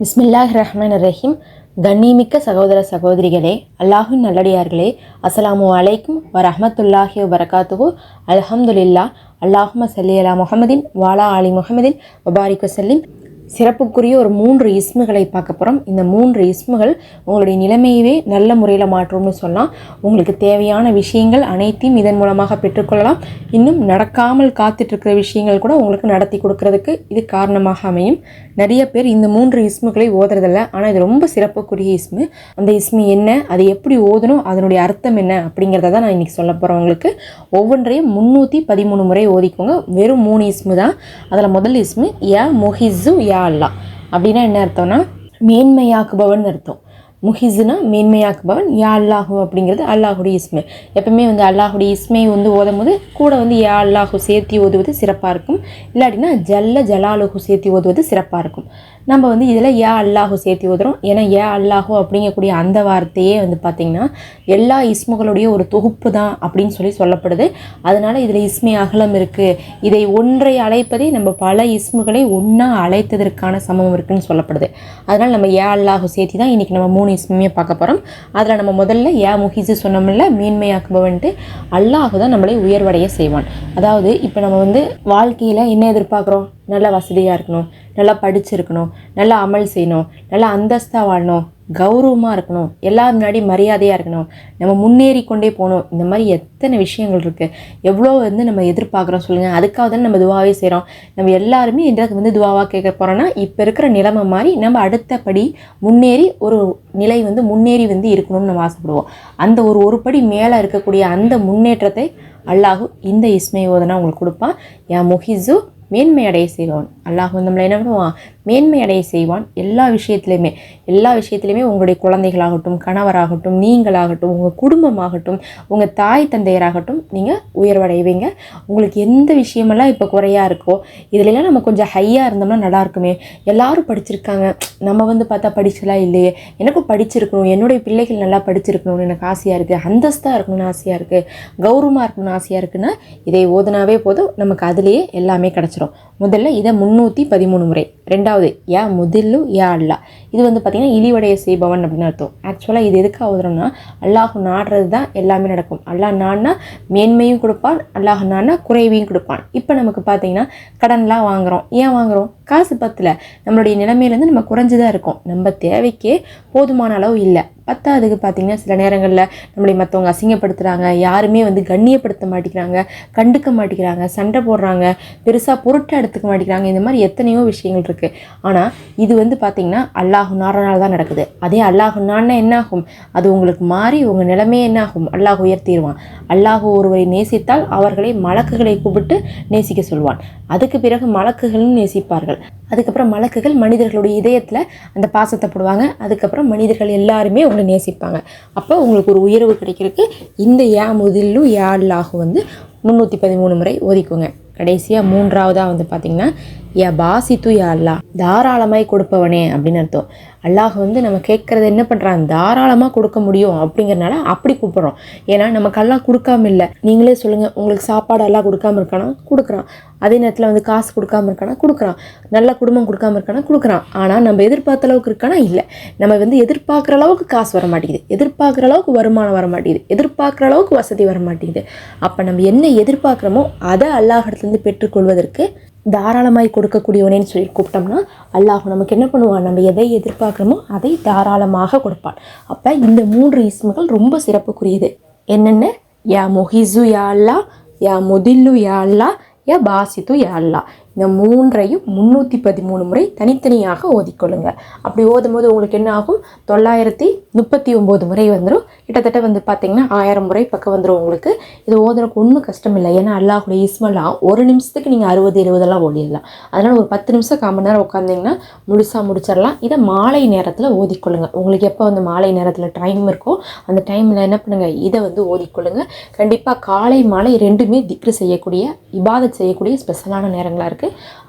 பிஸ்மில்லாஹ் ரஹ்மான் ரஹீம் கண்ணிமிக்க சகோதர சகோதரிகளே அல்லாஹின் நல்லடியார்களே அஸ்ஸலாமு அலைக்கும் வரஹமத்துல்லாஹி வரகாத்துஹு அல்ஹம்துலில்லா அல்லாஹும சல்லி அலா முஹம்மதின் வாலா அலி முகமதின் வபாரிக் வசல்லிம் சிறப்புக்குரிய ஒரு மூன்று இஸ்முகளை பார்க்க போகிறோம் இந்த மூன்று இஸ்முகள் உங்களுடைய நிலைமையவே நல்ல முறையில் மாற்றும்னு சொல்லலாம். உங்களுக்கு தேவையான விஷயங்கள் அனைத்தையும் இதன் மூலமாக பெற்றுக்கொள்ளலாம். இன்னும் நடக்காமல் காத்துட்ருக்கிற விஷயங்கள் கூட உங்களுக்கு நடத்தி கொடுக்கறதுக்கு இது காரணமாக அமையும். நிறைய பேர் இந்த மூன்று இஸ்முகளை ஓதுறதில்ல. ஆனால் இது ரொம்ப சிறப்புக்குரிய இஸ்மு. அந்த இஸ்மு என்ன அதை எப்படி ஓதணும் அதனுடைய அர்த்தம் என்ன அப்படிங்கிறத தான் நான் இன்றைக்கி சொல்ல போகிறேன் உங்களுக்கு. ஒவ்வொன்றையும் முந்நூற்றி பதிமூணு முறை ஓதிக்கோங்க. வெறும் மூணு இஸ்மு தான். அதில் முதல் இஸ்மு யா மொஹிஸு யா அல்லா அப்படின்னா என்ன அர்த்தம்னா மேன்மையாக்குபவன் அர்த்தம். முஹிஸுனா மேன்மையாக்குபவன் யா அல்லாஹு அப்படிங்கிறது அல்லாஹுடைய இஸ்மை. எப்பவுமே வந்து அல்லாஹுடைய இஸ்மை வந்து ஓதும் போது கூட வந்து யா அல்லாஹு சேர்த்தி ஓதுவது சிறப்பாக இருக்கும். இல்லாட்டினா ஜல்ல ஜலாலுஹு சேர்த்தி ஓதுவது சிறப்பாக இருக்கும். நம்ம வந்து இதில் யா அல்லாஹு சேர்த்தி ஓதுறோம். ஏன்னா ஏ அல்லாஹு அப்படிங்கக்கூடிய அந்த வார்த்தையே வந்து பார்த்திங்கன்னா எல்லா இஸ்முகளுடைய ஒரு தொகுப்பு தான் அப்படின்னு சொல்லி சொல்லப்படுது. அதனால் இதில் இஸ்மை அகலம் இருக்குது இதை ஒன்றை அழைப்பதே நம்ம பல இஸ்முகளை ஒன்றா அழைத்ததற்கான சமம் இருக்குன்னு சொல்லப்படுது. அதனால் நம்ம ஏ அல்லாஹு சேர்த்தி தான் இன்றைக்கி நம்ம மூணு இஸ்மையை பார்க்க போகிறோம் அதில் நம்ம முதல்ல ஏ முஹிஸு சொன்னோம்ல மேன்மையாக்குபவன்ட்டு அல்லாஹு தான் நம்மளை உயர்வடைய செய்வான். அதாவது இப்போ நம்ம வந்து வாழ்க்கையில் என்ன எதிர்பார்க்குறோம்? நல்ல வசதியாக இருக்கணும் நல்லா படிச்சிருக்கணும் நல்லா அமல் செய்யணும் நல்லா அந்தஸ்தாக வாழணும் கௌரவமாக இருக்கணும். எல்லா முன்னாடி மரியாதையாக இருக்கணும். நம்ம முன்னேறி கொண்டே போகணும். இந்த மாதிரி எத்தனை விஷயங்கள் இருக்குது எவ்வளோ வந்து நம்ம எதிர்பார்க்குறோம் சொல்லுங்கள் அதுக்காக தானே நம்ம துவாவே செய்கிறோம் நம்ம எல்லாருமே எங்களுக்கு வந்து துவாவாக கேட்க போகிறோன்னா இப்போ இருக்கிற நிலைமை மாதிரி நம்ம அடுத்தபடி முன்னேறி ஒரு நிலை வந்து முன்னேறி வந்து இருக்கணும்னு நம்ம ஆசைப்படுவோம். அந்த ஒரு ஒரு படி மேலே இருக்கக்கூடிய அந்த முன்னேற்றத்தை அல்லாஹு இந்த இஸ்மை ஓதனா உங்களுக்கு கொடுப்பான். யா முஹிசு மேன்மை அடைய செய்வான் அல்லாஹ் வந்து நம்மளை என்ன பண்ணுவான்? மேன்மை அடைய செய்வான் எல்லா விஷயத்துலையுமே எல்லா விஷயத்துலையுமே உங்களுடைய குழந்தைகளாகட்டும் கணவராகட்டும் நீங்களாகட்டும் உங்கள் குடும்பமாகட்டும் உங்கள் தாய் தந்தையராகட்டும் நீங்கள் உயர்வடைவீங்க. உங்களுக்கு எந்த விஷயமெல்லாம் இப்போ குறையாக இருக்கோ இதுலலாம் நம்ம கொஞ்சம் ஹையாக இருந்தோம்னா நல்லா இருக்குமே எல்லாரும் படிச்சிருக்காங்க. நம்ம வந்து பார்த்தா படிச்சலாம் இல்லையே. எனக்கும் படிச்சிருக்கணும். என்னுடைய பிள்ளைகள் நல்லா படிச்சிருக்கணும்னு எனக்கு ஆசையாக இருக்குது அந்தஸ்தாக இருக்கணும்னு ஆசையாக இருக்குது கௌரவமாக இருக்கணும்னு ஆசையாக இருக்குன்னா இதை ஓதுனாவே போதும். நமக்கு அதுலேயே எல்லாமே கிடச்சிரும். முதல்ல இதை முந்நூற்றி பதிமூணு முறை. ரெண்டாவது யா முதில்லு யா அல்லா. இது வந்து பார்த்திங்கன்னா இழிவடைய செய்பவன் அப்படின்னு அர்த்தம். ஆக்சுவலாக இது எதுக்காக ஓதுறோம்னா அல்லாஹ் நாடுறது தான் எல்லாமே நடக்கும். அல்லாஹ் நான்னா மேன்மையும் கொடுப்பான் அல்லாஹ் நான்னா குறைவையும் கொடுப்பான். இப்போ நமக்கு பார்த்தீங்கன்னா கடன்லாம் வாங்குகிறோம் ஏன் வாங்குகிறோம் காசு பத்தில். நம்மளுடைய நிலைமையிலேருந்து நம்ம குறைஞ்சி தான் இருக்கோம். நம்ம தேவைக்கே போதுமான அளவு இல்லை. பத்தாவதுக்கு பார்த்திங்கன்னா சில நேரங்களில் நம்மளை மற்றவங்க அசிங்கப்படுத்துகிறாங்க யாருமே வந்து கண்ணியப்படுத்த மாட்டேங்கிறாங்க கண்டுக்க மாட்டேங்கிறாங்க சண்டை போடுறாங்க பெருசாக பொருட்டை எடுத்துக்க மாட்டேங்கிறாங்க. இந்த மாதிரி எத்தனையோ விஷயங்கள் இருக்குது ஆனால் இது வந்து பார்த்திங்கன்னா அல்லாஹு நாரனால் தான் நடக்குது. அதே அல்லாஹு நான்னா என்ன ஆகும் அது உங்களுக்கு மாறி உங்கள் நிலைமையே என்ன ஆகும் அல்லாஹ் உயர்த்திடுவான் அல்லாஹ் ஒருவரை நேசித்தால் அவர்களை மலக்குகளை கூப்பிட்டு நேசிக்க சொல்வான். அதுக்கு பிறகு மலக்குகளும் நேசிப்பார்கள். அதுக்கப்புறம் மலக்குகள் மனிதர்களுடைய இதயத்தில் அந்த பாசத்தை போடுவாங்க. அதுக்கப்புறம் மனிதர்கள் எல்லாருமே உங்களை நேசிப்பாங்க. அப்போ உங்களுக்கு ஒரு உயர்வு கிடைக்கிறதுக்கு இந்த யா முதலும் யா அல்லாஹு வந்து முந்நூற்றி பதிமூணு முறை ஓதிக்குங்க. கடைசியாக மூன்றாவதாக வந்து பார்த்திங்கன்னா யா பாசித்து யா அல்லா தாராளமாய் கொடுப்பவனே அப்படின்னு அர்த்தம். அல்லாஹ் வந்து நம்ம கேட்குறது என்ன பண்ணுறான் தாராளமாக கொடுக்க முடியும் அப்படிங்கிறனால அப்படி கூப்பிட்றோம். ஏன்னா நமக்கெல்லாம் கொடுக்காம இல்லை. நீங்களே சொல்லுங்கள் உங்களுக்கு சாப்பாடு எல்லாம் கொடுக்காம இருக்கானா? கொடுக்குறான். அதே நேரத்தில் வந்து காசு கொடுக்காம இருக்கானா? கொடுக்குறான். நல்ல குடும்பம் கொடுக்காம இருக்கானா? கொடுக்குறான். ஆனால் நம்ம எதிர்பார்த்த அளவுக்கு இருக்கானா? இல்லை. நம்ம வந்து எதிர்பார்க்குற அளவுக்கு காசு வர மாட்டேங்குது. எதிர்பார்க்குற அளவுக்கு வருமானம் வர மாட்டேங்குது. எதிர்பார்க்குற அளவுக்கு வசதி வர மாட்டேங்குது. அப்போ நம்ம என்ன எதிர்பார்க்குறோமோ அதை அல்லாஹிடத்துலேருந்து பெற்றுக்கொள்வதற்கு தாராளமாய் கொடுக்கக்கூடியவனேன்னு சொல்லி கூப்பிட்டோம்னா அல்லாஹ் நமக்கு என்ன பண்ணுவான்? நம்ம எதை எதிர்பார்க்குறோமோ அதை தாராளமாக கொடுப்பான். அப்போ இந்த மூன்று இஸ்முகள் ரொம்ப சிறப்புக்குரியது. என்னென்ன? யா மொஹிசு யா அல்லா யா முதில்லு யா அல்லா யா பாசித்து யா அல்லா இந்த மூன்றையும் முந்நூற்றி பதிமூணு முறை தனித்தனியாக ஓதிக்கொள்ளுங்க. அப்படி ஓதும் போது உங்களுக்கு என்ன ஆகும்? தொள்ளாயிரத்தி முப்பத்தி ஒம்பது முறை வந்துடும் கிட்டத்தட்ட வந்து பார்த்திங்கன்னா ஆயிரம் முறை பக்கம் வந்துடும் உங்களுக்கு. இது ஓதுறதுக்கு ஒன்றும் கஷ்டம் இல்லை ஏன்னா அல்லாஹுடைய இஸ்மெல்லாம் ஒரு நிமிஷத்துக்கு நீங்கள் அறுபது எழுபதெல்லாம் ஓடிடலாம் அதனால் ஒரு பத்து நிமிஷம் கால் மணி நேரம் உட்காந்திங்கன்னா முழுசாக முடிச்சிடலாம். இதை மாலை நேரத்தில் ஓதிக்கொள்ளுங்க. உங்களுக்கு எப்போ வந்து மாலை நேரத்தில் டைம் இருக்கோ அந்த டைமில் என்ன பண்ணுங்கள் இதை வந்து ஓதிக்கொள்ளுங்க. கண்டிப்பாக காலை மாலை ரெண்டுமே திக்ரு செய்யக்கூடிய இபாதத் செய்யக்கூடிய ஸ்பெஷலான நேரங்களாக இருக்குது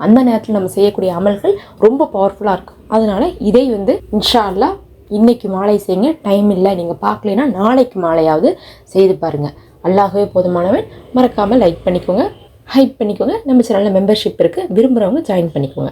அந்த நேரத்தில் நம்ம செய்யக்கூடிய அமல்கள் ரொம்ப பவர்ஃபுல்லாக இருக்கும் அதனால் இதை வந்து இன்ஷா அல்லாஹ் இன்னைக்கு மாலை செய்யுங்க. டைம் இல்லை நீங்கள் பார்க்கலைன்னா நாளைக்கு மாலையாவது செய்து பாருங்கள் அல்லாஹவே போதுமானவன். மறக்காமல் லைக் பண்ணிக்கோங்க ஹைப் பண்ணிக்கோங்க. நம்ம சேனலில் மெம்பர்ஷிப் இருக்குது விரும்புகிறவங்க ஜாயின் பண்ணிக்கோங்க.